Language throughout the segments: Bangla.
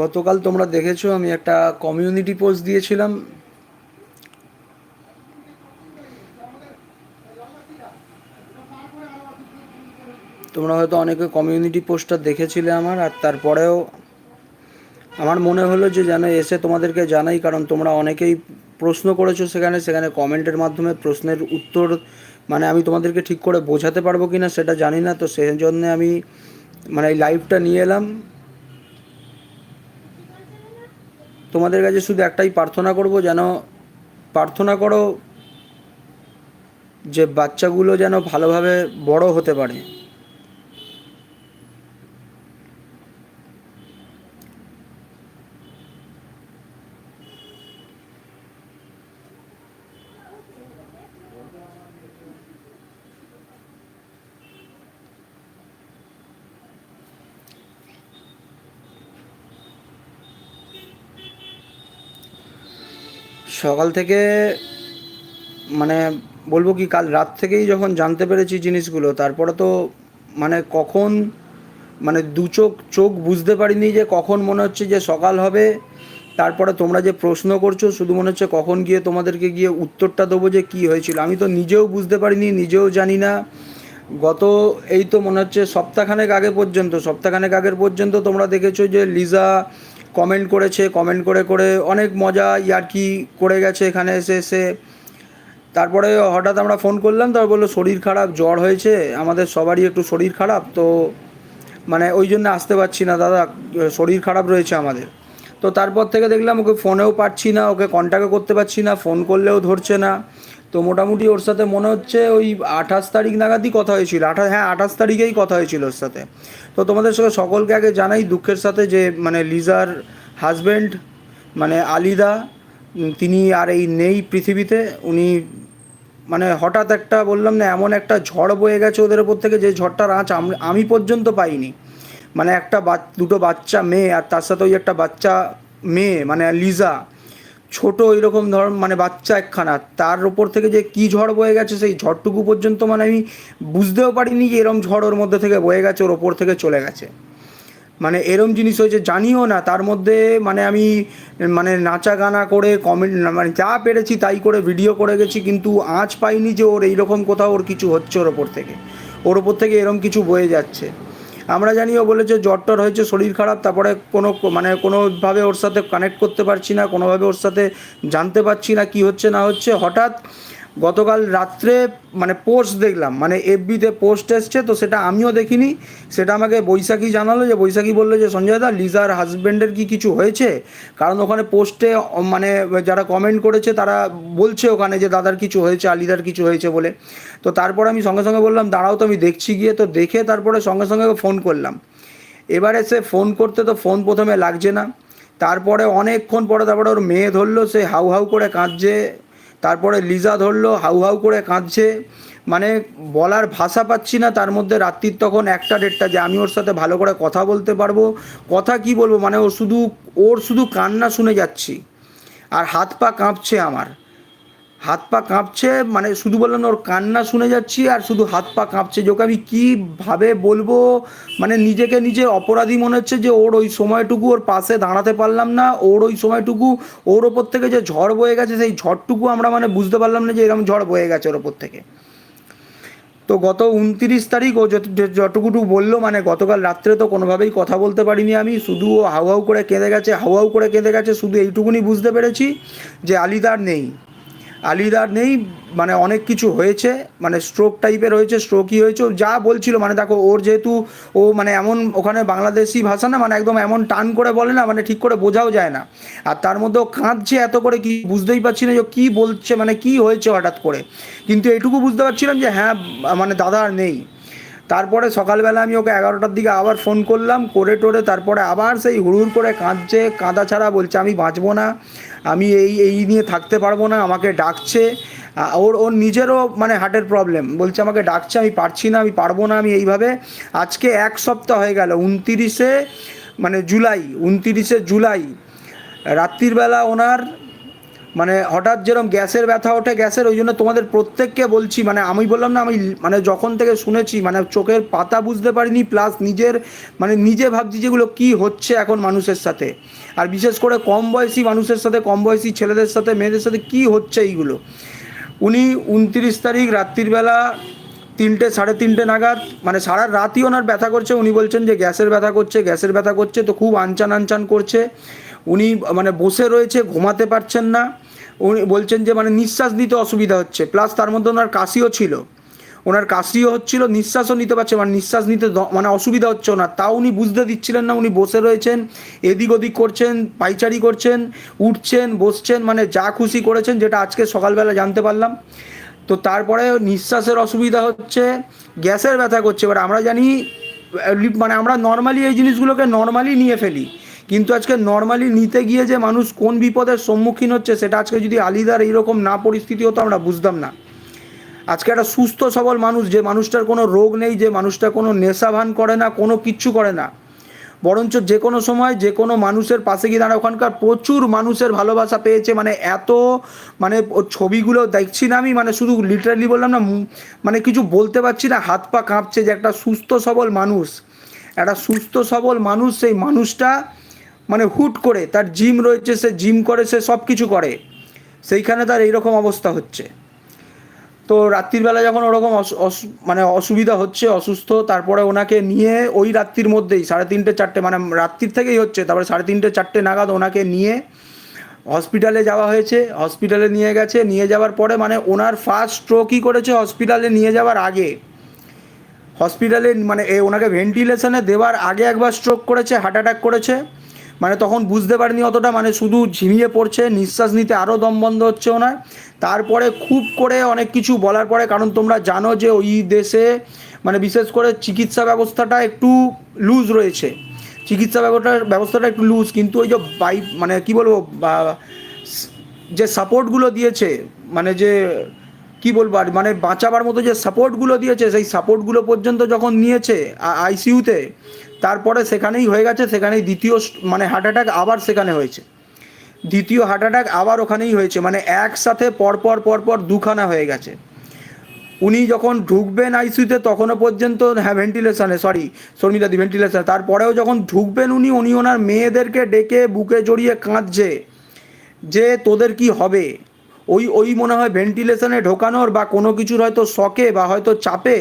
গতকাল তোমরা দেখেছ, আমি একটা কমিউনিটি পোস্ট দিয়েছিলাম। তোমরা হয়তো অনেকে কমিউনিটি পোস্টটা দেখেছিলে আমার, আর তারপরেও আমার মনে হলো যে যেন এসে তোমাদেরকে জানাই, কারণ তোমরা অনেকেই প্রশ্ন করেছ সেখানে সেখানে কমেন্টের মাধ্যমে প্রশ্নের উত্তর মানে আমি তোমাদেরকে ঠিক করে বোঝাতে পারব কি না সেটা জানি না, তো সেই জন্যে আমি মানে এই লাইভটা নিয়ে এলাম। তোমাদের কাছে শুধু একটাই প্রার্থনা করব যেন, প্রার্থনা করো যে বাচ্চাগুলো যেন ভালোভাবে বড় হতে পারে। সকাল থেকে মানে বলব কি, কাল রাত থেকেই যখন জানতে পেরেছি জিনিসগুলো, তারপরে তো মানে কখন মানে দু চোখ চোখ বুঝতে পারিনি যে কখন মনে হচ্ছে যে সকাল হবে। তারপরে তোমরা যে প্রশ্ন করছ, শুধু মনে হচ্ছে কখন গিয়ে তোমাদেরকে গিয়ে উত্তরটা দেবো যে কী হয়েছিল। আমি তো নিজেও বুঝতে পারিনি, নিজেও জানি না। গত, এই তো মনে হচ্ছে সপ্তাহখানেক আগে পর্যন্ত, সপ্তাহখানেক আগের পর্যন্ত তোমরা দেখেছ যে লিজা কমেন্ট করেছে কমেন্ট করে করে অনেক মজা ইয়ার্কি করে গেছে এখানে এসে এসে। তারপরে হঠাৎ আমরা ফোন করলাম, তারপর বলল, শরীর খারাপ, জ্বর হয়েছে, আমাদের সবারই একটু শরীর খারাপ, তো মানে ওই জন্য আসতে পারছি না দাদা, শরীর খারাপ রয়েছে আমাদের। তো তারপর থেকে দেখলাম ওকে ফোনেও পাচ্ছি না, ওকে কন্ট্যাক্টও করতে পারছি না ফোন করলেও ধরছে না। তো মোটামুটি ওর সাথে মনে হচ্ছে ওই আঠাশ তারিখ নাগাদই কথা হয়েছিল। আঠাশ হ্যাঁ আঠাশ তারিখেই কথা হয়েছিল ওর সাথে। তো তোমাদের সঙ্গে সকলকে আগে জানাই দুঃখের সাথে যে মানে লিজার হাজব্যান্ড মানে আলিদা তিনি আর এই নেই পৃথিবীতে। উনি মানে হঠাৎ একটা বললাম না, এমন একটা ঝড় বয়ে গেছে ওদের ওপর থেকে যে ঝড়টার আঁচ আমি পর্যন্ত পাইনি। মানে একটা দুটো বাচ্চা মেয়ে আর তার সাথে ওই একটা বাচ্চা মেয়ে মানে লিজা। ছোট এরকম ধর মানে বাচ্চা একখানা, তার ওপর থেকে যে কি ঝড় বয়ে গেছে সেই ঝড়টুকু পর্যন্ত মানে আমি বুঝতেও পারিনি যে এরম ঝড় ওর মধ্যে থেকে বয়ে গেছে, ওর ওপর থেকে চলে গেছে। মানে এরম জিনিস হয়েছে, জানিও না, তার মধ্যে মানে আমি মানে নাচা গানা করে কমেন্ট মানে যা পেরেছি তাই করে ভিডিও করে গেছি, কিন্তু আঁচ পাইনি যে ওর এইরকম কোথাও ওর কিছু হচ্ছে ওর ওপর থেকে। ওর ওপর থেকে এরম কিছু বয়ে যাচ্ছে। আমরা জানি ও বলেছে জ্বর টর হয়েছে, শরীর খারাপ, তারপরে কোনো মানে কোনোভাবে ওর সাথে কানেক্ট করতে পারছি না, কোনোভাবে ওর সাথে জানতে পারছি না কি হচ্ছে না হচ্ছে। হঠাৎ গতকাল রাত্রে মানে পোস্ট দেখলাম মানে এফবিতে পোস্ট এসছে, তো সেটা আমিও দেখিনি। সেটা আমাকে বৈশাখী জানালো যে, বৈশাখী বলল যে, সঞ্জয় দা লিজার হাজব্যান্ডের কি কিছু হয়েছে? কারণ ওখানে পোস্টে মানে যারা কমেন্ট করেছে, তারা বলছে ওখানে যে, দাদার কিছু হয়েছে, আলিদার কিছু হয়েছে বলে। তো তারপর আমি সঙ্গে সঙ্গে বললাম, দাঁড়াও তো, আমি দেখছি গিয়ে। তো দেখে তারপরে সঙ্গে সঙ্গে ফোন করলাম। এবারে সে ফোন করতে তো ফোন প্রথমে লাগছে না। তারপরে অনেকক্ষণ পরে তারপরে ওর মেয়ে ধরলো, সে হাউ হাউ করে কাঁদছে। তারপরে লিজা ধরলো, হাউ হাউ করে কাঁদছে। মানে বলার ভাষা পাচ্ছি না, তার মধ্যে রাত্রির তখন একটা ডেটটা যে আমি ওর সাথে ভালো করে কথা বলতে পারব। কথা কি বলব? মানে ও শুধু, ওর শুধু কান্না শুনে যাচ্ছি। আর হাত পা কাঁপছে আমার। হাত পা কাঁপছে মানে শুধু বললাম ওর কান্না শুনে যাচ্ছি আর শুধু হাত পা কাঁপছে। যে ওকে আমি কীভাবে বলব? মানে নিজেকে নিজে অপরাধী মনে হচ্ছে যে ওর ওই সময়টুকু ওর পাশে দাঁড়াতে পারলাম না। ওর ওই সময়টুকু ওর ওপর থেকে যে ঝড় বয়ে গেছে, সেই ঝড়টুকু আমরা মানে বুঝতে পারলাম না যে এরকম ঝড় বয়ে গেছে ওর ওপর থেকে। তো গত উনতিরিশ তারিখ ও যত- যে- যতটুকু বলল মানে গতকাল রাত্রে তো কোনোভাবেই কথা বলতে পারিনি আমি। শুধু ও হাউ হাউ করে কেঁদে গেছে, হাউ হাউ করে কেঁদে গেছে, শুধু এইটুকুনি বুঝতে পেরেছি যে আলিদার নেই। আলিদার নেই মানে অনেক কিছু হয়েছে মানে স্ট্রোক টাইপের হয়েছে স্ট্রোকই হয়েছে যা বলছিল মানে দেখো, ওর যেহেতু ও মানে এমন ওখানে বাংলাদেশি ভাষা না মানে একদম এমন টান করে বলে না মানে ঠিক করে বোঝাও যায় না। আর তার মধ্যে ও কাঁদছে এত করে কি, বুঝতেই পারছি না যে কী বলছে মানে কি হয়েছে হঠাৎ করে। কিন্তু এটুকু বুঝতে পারছিলাম যে হ্যাঁ মানে দাদা আর নেই। তারপরে সকালবেলা আমি ওকে এগারোটার দিকে আবার ফোন করলাম, করে টোরে তারপরে আবার সেই হুড়ুর করে কাঁদছে, কাঁদা ছাড়া বলছে, আমি বাঁচবো না, আমি এই এই নিয়ে থাকতে পারব না, আমাকে ডাকছে। ওর ওর নিজেরও মানে হার্টের প্রবলেম, বলছে, আমাকে ডাকছে, আমি পারছি না, আমি পারব না, আমি এইভাবে। আজকে এক সপ্তাহ হয়ে গেল, উনতিরিশে মানে জুলাই, উনতিরিশে জুলাই, রাত্রির বেলা ওনার মানে হঠাৎ যেরকম গ্যাসের ব্যথা ওঠে গ্যাসের, ওই জন্য তোমাদের প্রত্যেককে বলছি মানে আমি বললাম না, আমি মানে যখন থেকে শুনেছি মানে চোখের পাতা বুঝতে পারিনি প্লাস নিজের মানে নিজে ভাবছি যেগুলো কি হচ্ছে এখন মানুষের সাথে। আর বিশেষ করে কম বয়সী মানুষের সাথে, কম বয়সী ছেলেদের সাথে, মেয়েদের সাথে কি হচ্ছে এইগুলো? উনি উনত্রিশ তারিখ রাত্রিবেলা তিনটে, সাড়ে তিনটে নাগাদ মানে সারা রাতই ওনার ব্যথা করছে। উনি বলছেন যে গ্যাসের ব্যথা করছে, গ্যাসের ব্যথা করছে, তো খুব আনচান আনচান করছে। উনি মানে বসে রয়েছে, ঘুমাতে পারছেন না। উনি বলছেন যে মানে নিঃশ্বাস নিতে অসুবিধা হচ্ছে। প্লাস তার মধ্যে ওনার কাশিও ছিল। ওনার কাশিও হচ্ছিল, নিঃশ্বাসও নিতে পারছে মানে নিঃশ্বাস নিতে মানে অসুবিধা হচ্ছে ওনার। তাও উনি বুঝতে দিচ্ছিলেন না, উনি বসে রয়েছেন, এদিক ওদিক করছেন, পাইচারি করছেন, উঠছেন, বসছেন মানে যা খুশি করেছেন, যেটা আজকে সকালবেলা জানতে পারলাম। তো তারপরে নিঃশ্বাসের অসুবিধা হচ্ছে, গ্যাসের ব্যথা করছে। এবার আমরা জানি মানে আমরা নর্মালি এই জিনিসগুলোকে নর্মালি নিয়ে ফেলি। কিন্তু আজকে নর্মালি নিতে গিয়ে যে মানুষ কোন বিপদের সম্মুখীন হচ্ছে, সেটা আজকে যদি আলিদার এইরকম না পরিস্থিতি হতো, আমরা বুঝতাম না। আজকে একটা সুস্থ সবল মানুষ, যে মানুষটার কোনো রোগ নেই, যে মানুষটা কোনো নেশাভান করে না, কোনো কিচ্ছু করে না। বরঞ্চ যে কোনো সময় যে কোনো মানুষের পাশে গিয়ে দাঁড়া ওখানকার প্রচুর মানুষের ভালোবাসা পেয়েছে মানে এত মানে ছবিগুলো দেখছি না আমি মানে শুধু লিটারালি বললাম না মানে কিছু বলতে পারছি না, হাত পা কাঁপছে যে একটা সুস্থ সবল মানুষ, একটা সুস্থ সবল মানুষ, সেই মানুষটা মানে হুট করে তার জিম রয়েছে, সে জিম করে, সে সব কিছু করে। সেইখানে তার এইরকম অবস্থা হচ্ছে। তো রাত্রিবেলা যখন ওরকম মানে অসুবিধা হচ্ছে, অসুস্থ, তারপরে ওনাকে নিয়ে ওই রাত্রির মধ্যেই সাড়ে তিনটে, চারটে মানে রাত্রির থেকেই হচ্ছে, তারপরে সাড়ে তিনটে, চারটে নাগাদ ওনাকে নিয়ে হসপিটালে যাওয়া হয়েছে। হসপিটালে নিয়ে গেছে, নিয়ে যাওয়ার পরে মানে ওনার ফার্স্ট স্ট্রোকই করেছে হসপিটালে নিয়ে যাওয়ার আগে। হসপিটালে মানে ওনাকে ভেন্টিলেশনে দেওয়ার আগে একবার স্ট্রোক করেছে হার্ট অ্যাটাক করেছে। মানে তখন বুঝতে পারিনি অতটা মানে শুধু ঝিমিয়ে পড়ছে, নিঃশ্বাস নিতে আরও দম বন্ধ হচ্ছে ওনার। তারপরে খুব করে অনেক কিছু বলার পরে, কারণ তোমরা জানো যে ওই দেশে মানে বিশেষ করে চিকিৎসা ব্যবস্থাটা একটু লুজ রয়েছে। চিকিৎসা ব্যবস্থাটা ব্যবস্থাটা একটু লুজ কিন্তু ওই যে বাই মানে কি বলব যে সাপোর্টগুলো দিয়েছে মানে যে, কি বলব আর মানে বাঁচাবার মতো যে সাপোর্টগুলো দিয়েছে, সেই সাপোর্টগুলো পর্যন্ত যখন নিয়েছে আইসিইউতে তারপরে সেখানেই হয়ে গেছে, সেখানেই দ্বিতীয় মানে হার্ট অ্যাটাক আবার সেখানে হয়েছে। দ্বিতীয় হার্ট অ্যাটাক আবার ওখানেই হয়েছে মানে একসাথে পরপর পরপর দুখানা হয়ে গেছে। উনি যখন ঢুকবেন আইসিউতে তখনও পর্যন্ত হ্যাঁ ভেন্টিলেশনে সরি শর্মিলাদি ভেন্টিলেশনে তারপরেও যখন ঢুকবেন উনি উনি ওনার মেয়েদেরকে ডেকে বুকে জড়িয়ে কাঁদছে যে তোদের কি হবে? ওই ওই মনে হয় ভেন্টিলেশনে ঢোকানোর বা কোনো কিছুর হয়তো শকে বা হয়তো চাপে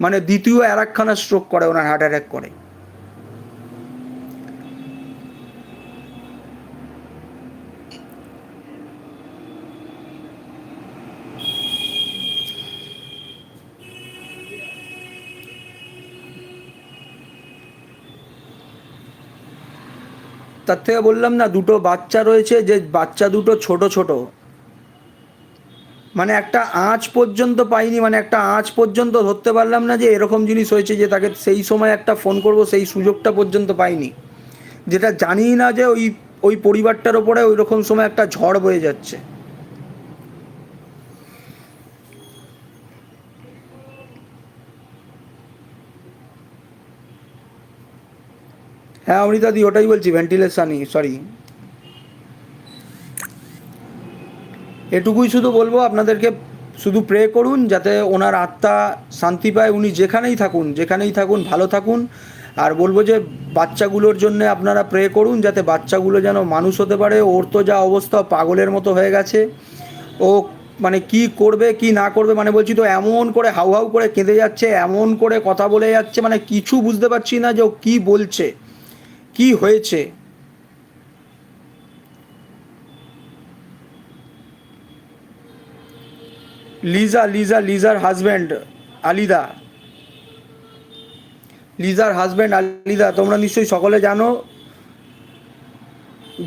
মানে দ্বিতীয় আর একখানা স্ট্রোক করে ওনার হার্ট অ্যাটাক করে। তার থেকে বললাম না, দুটো বাচ্চা রয়েছে, যে বাচ্চা দুটো ছোট ছোট। মানে একটা আঁচ পর্যন্ত পাইনি মানে একটা আঁচ পর্যন্ত ধরতে পারলাম না যে এরকম জিনিস হয়েছে যে তাকে সেই সময় একটা ফোন করব, সেই সুযোগটা পর্যন্ত পাইনি। যেটা জানি না যে ওই ওই পরিবারটার ওপরে ওই রকম সময় একটা ঝড় বয়ে যাচ্ছে। হ্যাঁ অমৃতাদি ওটাই বলছি ভেন্টিলেশনই সরি এটুকুই শুধু বলব, আপনাদেরকে শুধু প্রে করুন, যাতে ওনার আত্মা শান্তি পায়, উনি যেখানেই থাকুন যেখানেই থাকুন, ভালো থাকুন। আর বলব যে, বাচ্চাগুলোর জন্য আপনারা প্রে করুন, যাতে বাচ্চাগুলো যেন মানুষ হতে পারে। ওর তো যা অবস্থা পাগলের মতো হয়ে গেছে। ও মানে কি করবে, কি না করবে মানে বলছি তো, এমন করে হাউ হাউ করে কেঁদে যাচ্ছে, এমন করে কথা বলে যাচ্ছে মানে কিছু বুঝতে পারছি না যে ও কী বলছে। কি হয়েছে? লিজা লিজা, লিজার হাজব্যান্ড আলিদা। লিজার হাজব্যান্ড আলিদা, তোমরা নিশ্চয়ই সকলে জানো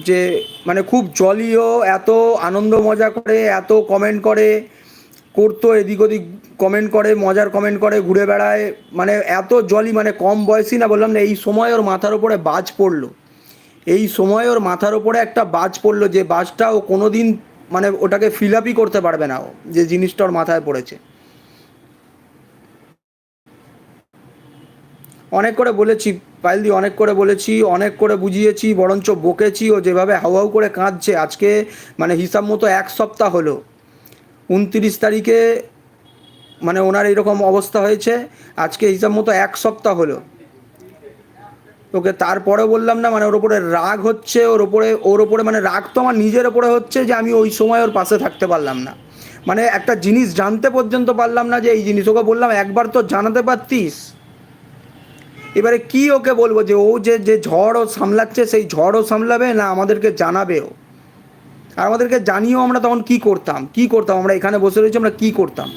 যে মানে খুব জলিও এত আনন্দ মজা করে, এত কমেন্ট করে করতো এদিক ওদিক কমেন্ট করে, মজার কমেন্ট করে, ঘুরে বেড়ায়। মানে এত জলই মানে কম বয়সী না, বললাম না, এই সময় ওর মাথার ওপরে বাজ পড়ল। এই সময় ওর মাথার ওপরে একটা বাজ পড়ল, যে বাজটা ও কোনো দিন মানে ওটাকে ফিল আপই করতে পারবে না ও, যে জিনিসটা ওর মাথায় পড়েছে। অনেক করে বলেছি পাইলদি অনেক করে বলেছি, অনেক করে বুঝিয়েছি, বরঞ্চ বকেছি, ও যেভাবে হাউ হাউ করে কাঁদছে, আজকে মানে হিসাব মতো এক সপ্তাহ হলো। উনত্রিশ তারিখে মানে ওনার এরকম অবস্থা হয়েছে। আজকে হিসাব মতো এক সপ্তাহ হলো। ওকে তারপরে বললাম না মানে ওর ওপরে রাগ হচ্ছে, ওর ওপরে ওর ওপরে মানে রাগ তো আমার নিজের ওপরে হচ্ছে যে আমি ওই সময় ওর পাশে থাকতে পারলাম না। মানে একটা জিনিস জানতে পর্যন্ত পারলাম না যে এই জিনিস, ওকে বললাম, একবার তো জানাতে পারতিস। এবারে কি ওকে বলব যে ও যে যে ঝড় ও সামলাচ্ছে, সেই ঝড়ও সামলাবে না আমাদেরকে জানাবেও আর আমাদেরকে জানিয়েও আমরা তখন কি করতাম কি করতাম, আমরা এখানে বসে রয়েছি, আমরা কি করতাম।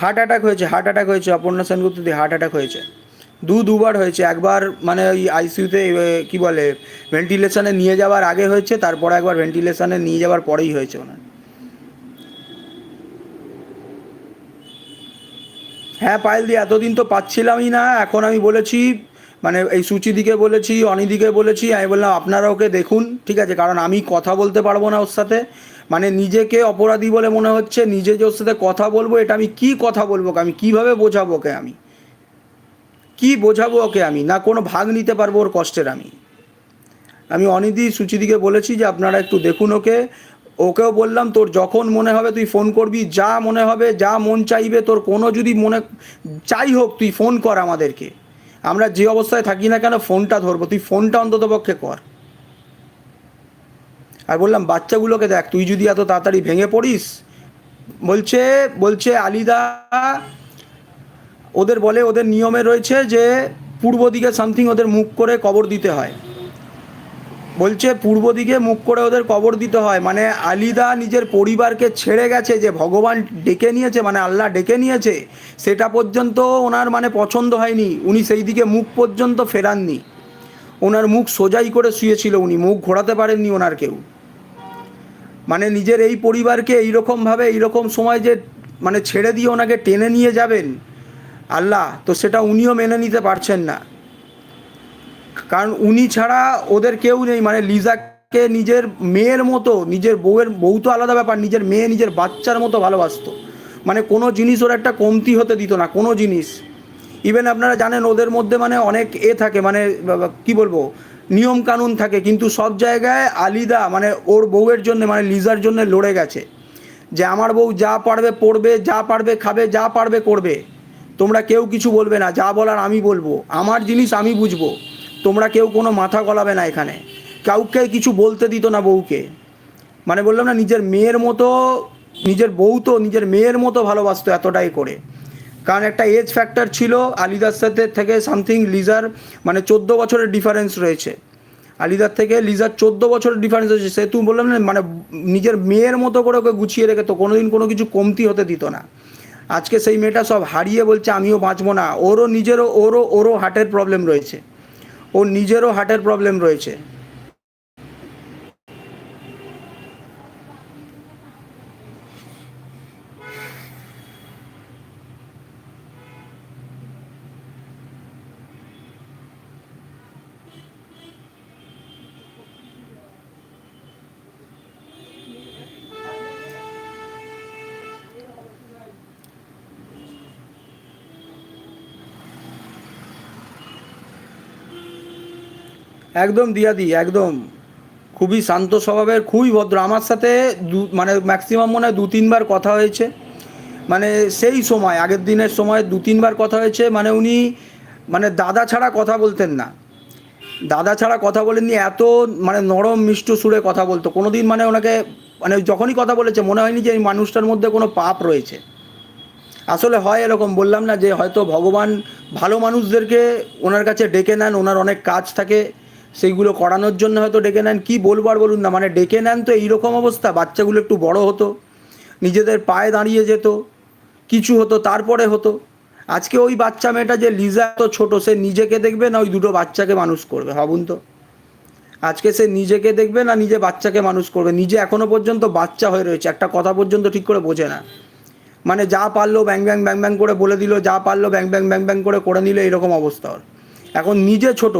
হার্ট অ্যাটাক হয়েছে হার্ট অ্যাটাক হয়েছে, অপর্ণা দিয়ে হার্ট অ্যাটাক হয়েছে। দু, দুবার হয়েছে, একবার মানে ওই আইসিইউতে কি বলে ভেন্টিলেশনে নিয়ে যাওয়ার আগে হয়েছে, তারপরে একবার ভেন্টিলেশনে নিয়ে যাওয়ার পরেই হয়েছে ওনার। হ্যাঁ পায়েল দিয়ে এতদিন তো পাচ্ছিলামই না। এখন আমি বলেছি মানে এই সুচিদিকে বলেছি, অনিদিকে বলেছি, আমি বললাম, আপনারা ওকে দেখুন, ঠিক আছে? কারণ আমি কথা বলতে পারব না ওর সাথে। মানে নিজেকে অপরাধী বলে মনে হচ্ছে, নিজে যে ওর সাথে কথা বলব, এটা আমি কি কথা বলব আমি কীভাবে বোঝাবো ওকে আমি? কি বোঝাবো ওকে আমি? না কোনো ভাগ নিতে পারব ওর কষ্টের আমি। আমি অনিদি, সুচিদিকে বলেছি যে, আপনারা একটু দেখুন ওকে। ওকেও বললাম, তোর যখন মনে হবে তুই ফোন করবি, যা মনে হবে, যা মন চাইবে, তোর কোনো যদি মনে চাই হোক, তুই ফোন কর আমাদেরকে। আমরা যে অবস্থায় থাকি না কেন ফোনটা ধরবো। তুই ফোনটা অন্তত পক্ষে কর। আর বললাম, বাচ্চাগুলোকে দেখ, তুই যদি এত তাড়াতাড়ি ভেঙে পড়িস, বলছে বলছে আলিদা, ওদের বলে, ওদের নিয়মে রয়েছে যে, পূর্ব দিকে সামথিং ওদের মুখ করে কবর দিতে হয়। বলছে পূর্ব দিকে মুখ করে ওদের কবর দিতে হয়। মানে আলিদা নিজের পরিবারকে ছেড়ে গেছে, যে ভগবান ডেকে নিয়েছে মানে আল্লাহ ডেকে নিয়েছে, সেটা পর্যন্ত ওনার মানে পছন্দ হয়নি। উনি সেই দিকে মুখ পর্যন্ত ফেরাননি। ওনার মুখ সোজাই করে শুয়েছিল উনি, মুখ ঘোরাতে পারেননি ওনার কেউ। মানে নিজের এই পরিবারকে এইরকমভাবে, এইরকম সময় যে মানে ছেড়ে দিয়ে ওনাকে টেনে নিয়ে যাবেন, আল্লাহ, তো সেটা উনিও মেনে নিতে পারছেন না। কারণ উনি ছাড়া ওদের কেউ নেই। মানে লিজাকে নিজের মেয়ের মতো, নিজের বউয়ের, বউ তো আলাদা ব্যাপার, নিজের মেয়ে নিজের বাচ্চার মতো ভালোবাসতো। মানে কোনো জিনিস ওর একটা কমতি হতে দিত না, কোনো জিনিস। ইভেন আপনারা জানেন ওদের মধ্যে মানে অনেক এ থাকে মানে কি বলব, নিয়ম কানুন থাকে, কিন্তু সব জায়গায় আলিদা মানে ওর বউয়ের জন্য মানে লিজার জন্য লড়ে গেছে। যে আমার বউ যা পারবে পড়বে, যা পারবে খাবে, যা পারবে করবে। তোমরা কেউ কিছু বলবে না, যা বলার আমি বলব। আমার জিনিস আমি বুঝব। তোমরা কেউ কোনো মাথা গলাবে না এখানে। কাউকে কিছু বলতে দিত না বউকে। মানে বললাম না, নিজের মেয়ের মতো, নিজের বউ তো নিজের মেয়ের মতো ভালোবাসতো এতটাই করে। কারণ একটা এজ ফ্যাক্টর ছিল, আলিদার সাথে থেকে সামথিং লিজার মানে চোদ্দ বছরের ডিফারেন্স রয়েছে। আলিদার থেকে লিজার চোদ্দ বছরের ডিফারেন্স রয়েছে। সে তুমি বললাম না মানে নিজের মেয়ের মতো করে ওকে গুছিয়ে রেখে তো কোনোদিন কোনো কিছু কমতি হতে দিত না। আজকে সেই মেয়েটা সব হারিয়ে বলছে, আমিও বাঁচবো না। ওরও নিজেরও, ওরও ওরও হার্টের প্রবলেম রয়েছে। ওর নিজেরও হার্টের প্রবলেম রয়েছে। একদম দিয়াদি একদম। খুবই শান্ত স্বভাবের, খুবই ভদ্র। আমার সাথে দু মানে ম্যাক্সিমাম মনে হয় দু, তিনবার কথা হয়েছে। মানে সেই সময়, আগের দিনের সময় দু, তিনবার কথা হয়েছে। মানে উনি মানে দাদা ছাড়া কথা বলতেন না। দাদা ছাড়া কথা বলেননি, এত মানে নরম, মিষ্ট সুরে কথা বলতো। কোনো দিন মানে ওনাকে মানে যখনই কথা বলেছে, মনে হয়নি যে এই মানুষটার মধ্যে কোনো পাপ রয়েছে। আসলে হয় এরকম, বললাম না যে হয়তো ভগবান ভালো মানুষদেরকে ওনার কাছে ডেকে নেন, ওনার অনেক কাজ থাকে। সেইগুলো করানোর জন্য হয়তো ডেকে নেন। কী বলব আর বলুন না মানে ডেকে নেন তো এইরকম অবস্থা, বাচ্চাগুলো একটু বড় হতো, নিজেদের পায়ে দাঁড়িয়ে যেত, কিছু হতো, তারপরে হতো। আজকে ওই বাচ্চা মেয়েটা যে লিজা এত ছোটো, সে নিজেকে দেখবে না ওই দুটো বাচ্চাকে মানুষ করবে, ভাবুন তো। আজকে সে নিজেকে দেখবে না নিজে বাচ্চাকে মানুষ করবে, নিজে এখনও পর্যন্ত বাচ্চা হয়ে রয়েছে, একটা কথা পর্যন্ত ঠিক করে বোঝে না। মানে যা পারল ব্যাং ব্যাং ব্যাং ব্যাং করে বলে দিল, যা পারল ব্যাং ব্যাং ব্যাং ব্যাং করে করে নিল এরকম অবস্থা এখন নিজে ছোট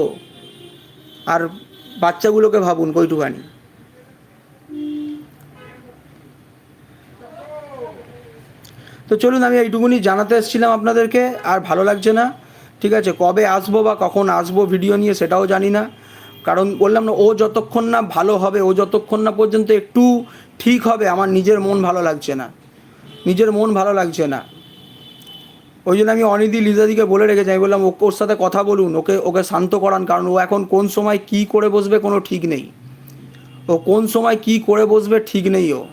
আর বাচ্চাগুলোকে ভাবুন কইটুখানি তো চলুন আমি এইটুকুনি জানাতে এসেছিলাম আপনাদেরকে, আর ভালো লাগছে না, ঠিক আছে, কবে আসব বা কখন আসব ভিডিও নিয়ে সেটাও জানি না, কারণ বললাম না, ও যতক্ষণ না ভালো হবে, ও যতক্ষণ না পর্যন্ত একটু ঠিক হবে, আমার নিজের মন ভালো লাগছে না, নিজের মন ভালো লাগছে না। ওই জন্য আমি অনিদি লিজাদিকে বলে রেখেছি। আমি বললাম ওর সাথে কথা বলুন, ওকে ওকে শান্ত করান। কারণ ও এখন কোন সময় কি করে বসবে কোনো ঠিক নেই। ও কোন সময় কি করে বসবে ঠিক নেই ও।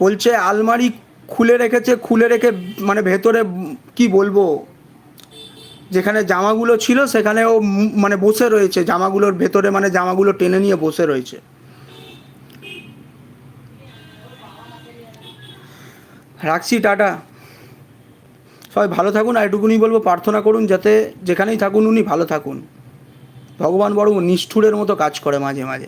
বলছে, আলমারি খুলে রেখেছে, খুলে রেখে মানে ভেতরে কি বলব? যেখানে জামাগুলো ছিল সেখানে ও মানে বসে রয়েছে। জামাগুলোর ভেতরে মানে জামাগুলো টেনে নিয়ে বসে রয়েছে। রাখছি, টাটা। সবাই ভালো থাকুন, আর এটুকুনি বলব, প্রার্থনা করুন যাতে যেখানেই থাকুন, উনি ভালো থাকুন। ভগবান বড় নিষ্ঠুরের মতো কাজ করে মাঝে মাঝে।